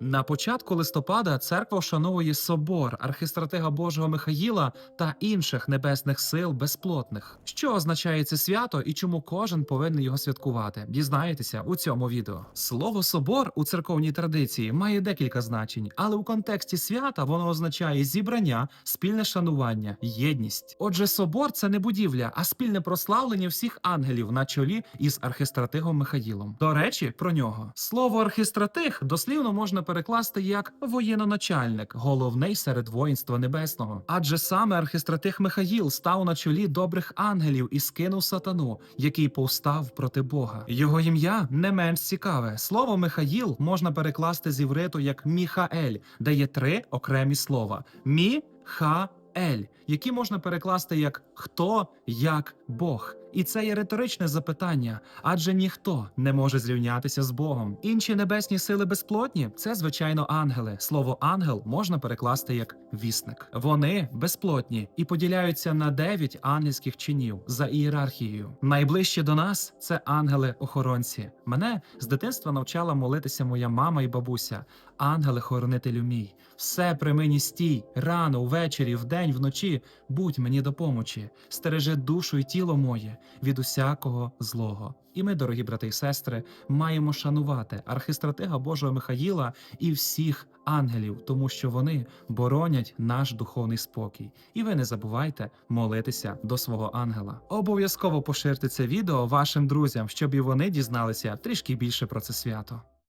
На початку листопада церква вшановує собор архистратига Божого Михаїла та інших небесних сил безплотних. Що означає це свято і чому кожен повинен його святкувати? Дізнаєтеся у цьому відео. Слово собор у церковній традиції має декілька значень, але у контексті свята воно означає зібрання, спільне шанування, єдність. Отже, собор це не будівля, а спільне прославлення всіх ангелів на чолі із архистратигом Михаїлом. До речі, про нього слово архистратиг дослівно можна перекласти як воєноначальник, головний серед воїнства небесного. Адже саме архистратиг Михаїл став на чолі добрих ангелів і скинув сатану, який повстав проти Бога. Його ім'я не менш цікаве. Слово Михаїл можна перекласти з івриту як Міхаель, де є три окремі слова: мі, ха. Ель, які можна перекласти як хто як Бог, і це є риторичне запитання, адже ніхто не може зрівнятися з Богом. Інші небесні сили безплотні це звичайно ангели. Слово ангел можна перекласти як вісник. Вони безплотні і поділяються на дев'ять ангельських чинів за ієрархією. Найближче до нас це ангели-охоронці. Мене з дитинства навчала молитися моя мама і бабуся. Ангеле-хоронителю мій, все при мені стій, рано, ввечері, вдень, вночі, будь мені до помочі, стережи душу і тіло моє від усякого злого. І ми, дорогі брати і сестри, маємо шанувати архистратига Божого Михаїла і всіх ангелів, тому що вони боронять наш духовний спокій. І ви не забувайте молитися до свого ангела. Обов'язково поширте це відео вашим друзям, щоб і вони дізналися трішки більше про це свято.